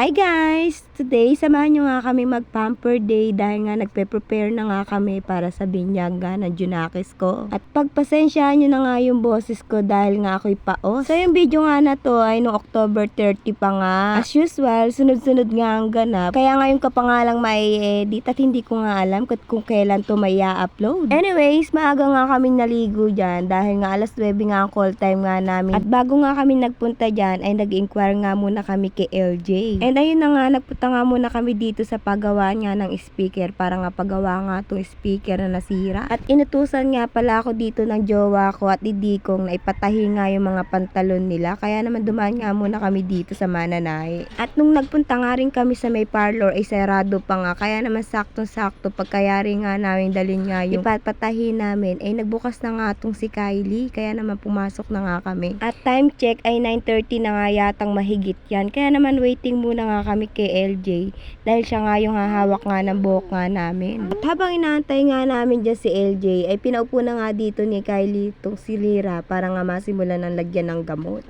Hi guys! Today, samahan nyo nga kami mag-pamper day dahil nga nagpe-prepare na nga kami para sa binyaga ng Junakis ko. At pagpasensyahan nyo na nga yung boses ko dahil nga ako'y paos. So yung video nga na to ay no October 30 pa nga. As usual, sunod-sunod nga ang ganap. Kaya ngayon ka pa nga lang may edit at hindi ko nga alam kung, kung kailan to may upload Anyways, maaga nga kaming naligo dyan dahil nga alas 9 nga ang call time nga namin. At bago nga kami nagpunta dyan ay nag-inquire nga muna kami kay LJ. And ayun na nga, nagpunta nga muna kami dito sa paggawa niya ng speaker para nga pagawa nga tong speaker na nasira. At inutusan nga pala ako dito ng jowa ko at didikong na ipatahi nga yung mga pantalon nila. Kaya naman dumaan nga muna kami dito sa Mananahe. At nung nagpunta nga rin kami sa may parlor ay sarado pa nga. Kaya naman saktong-sakto pagkayari nga namin dalhin nga yung ipapatahi namin ay nagbukas na nga tong si Kylie. Kaya naman pumasok na nga kami. At time check ay 9.30 na nga yatang mahigit yan. Kaya naman waiting muna nga kami kay LJ dahil siya nga yung hahawak nga ng buhok nga namin. At habang inaantay nga namin dyan si LJ ay pinaupo na nga dito ni Kylie tong si Lira para nga masimulan ng lagyan ng gamot.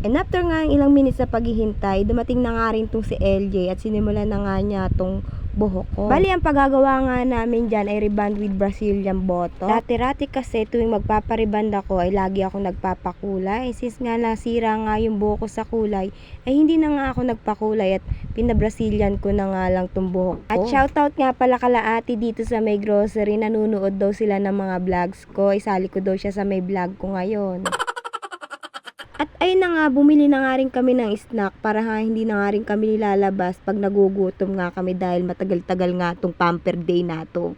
And after nga ang ilang minutes sa paghihintay, dumating na nga rin tong si LJ at sinimulan na nga niya tong buhok ko. Bali, ang paggagawa nga namin dyan ay reband with Brazilian bottle. Dati-rati kasi tuwing magpapariband ako ay lagi ako nagpapakulay. Since nga nasira nga yung buhok ko sa kulay, ay hindi na nga ako nagpakulay at pinabrazilian ko na nga lang tong buhok ko. At shoutout nga pala kala ate dito sa may grocery, nanunood daw sila ng mga vlogs ko. Isali ko daw siya sa may vlog ko ngayon. Ayun na nga, bumili na nga rin kami ng snack para nga hindi na nga rin kami nilalabas pag nagugutom nga kami dahil matagal-tagal nga tong pamper day na to.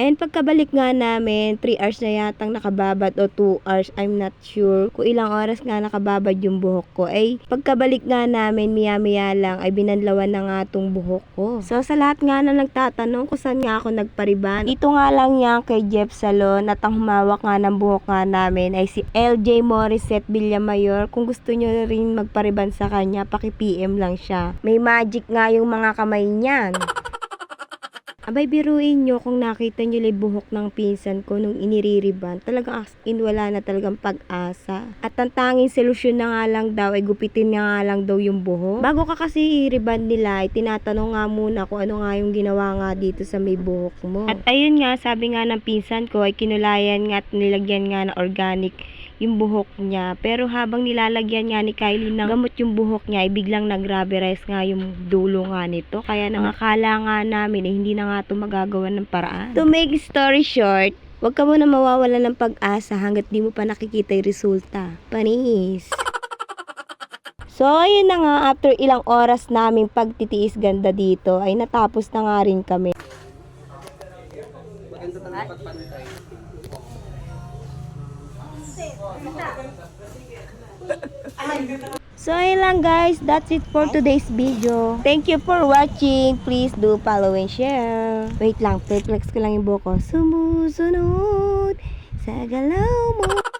And pagkabalik nga namin, 3 hours na yatang nakababad o 2 hours, I'm not sure kung ilang oras nga nakababad yung buhok ko. Ay, pagkabalik nga namin, miya-miya lang, ay binanlawan na nga tong buhok ko. So, sa lahat nga na nagtatanong kung saan nga ako nagpariban, ito nga lang yan kay Jeff Salon at ang humawak nga ng buhok nga namin ay si LJ Morissette Villamayor. Kung gusto nyo rin magpariban sa kanya, paki-PM lang siya. May magic nga yung mga kamay niyan. Abay, biruin nyo kung nakita nyo yung buhok ng pinsan ko nung iniririban. Talagang in, wala na talagang pag-asa. At ang tanging solusyon na nga lang daw ay gupitin na nga lang daw yung buhok. Bago ka kasi i-reband nila, ay tinatanong nga muna kung ano nga yung ginawa nga dito sa may buhok mo. At ayun nga, sabi nga ng pinsan ko ay kinulayan nga at nilagyan nga na organic yung buhok niya. Pero habang nilalagyan nga ni Kylie ng gamot yung buhok niya, ay biglang nag-rubberize nga yung dulo nga nito. Kaya nakakala nga namin eh, hindi na nga ito magagawa ng paraan. To make story short, Huwag ka muna mawawala ng pag-asa hanggat di mo pa nakikita yung resulta. Panis. So, ayun na nga, after ilang oras naming pagtitiis ganda dito, ay natapos na nga rin kami. So, ayun lang guys. That's it for today's video. Thank you for watching. Please do follow and share. Wait lang, flex ko lang yung buhok ko. Sumusunod sa galaw mo.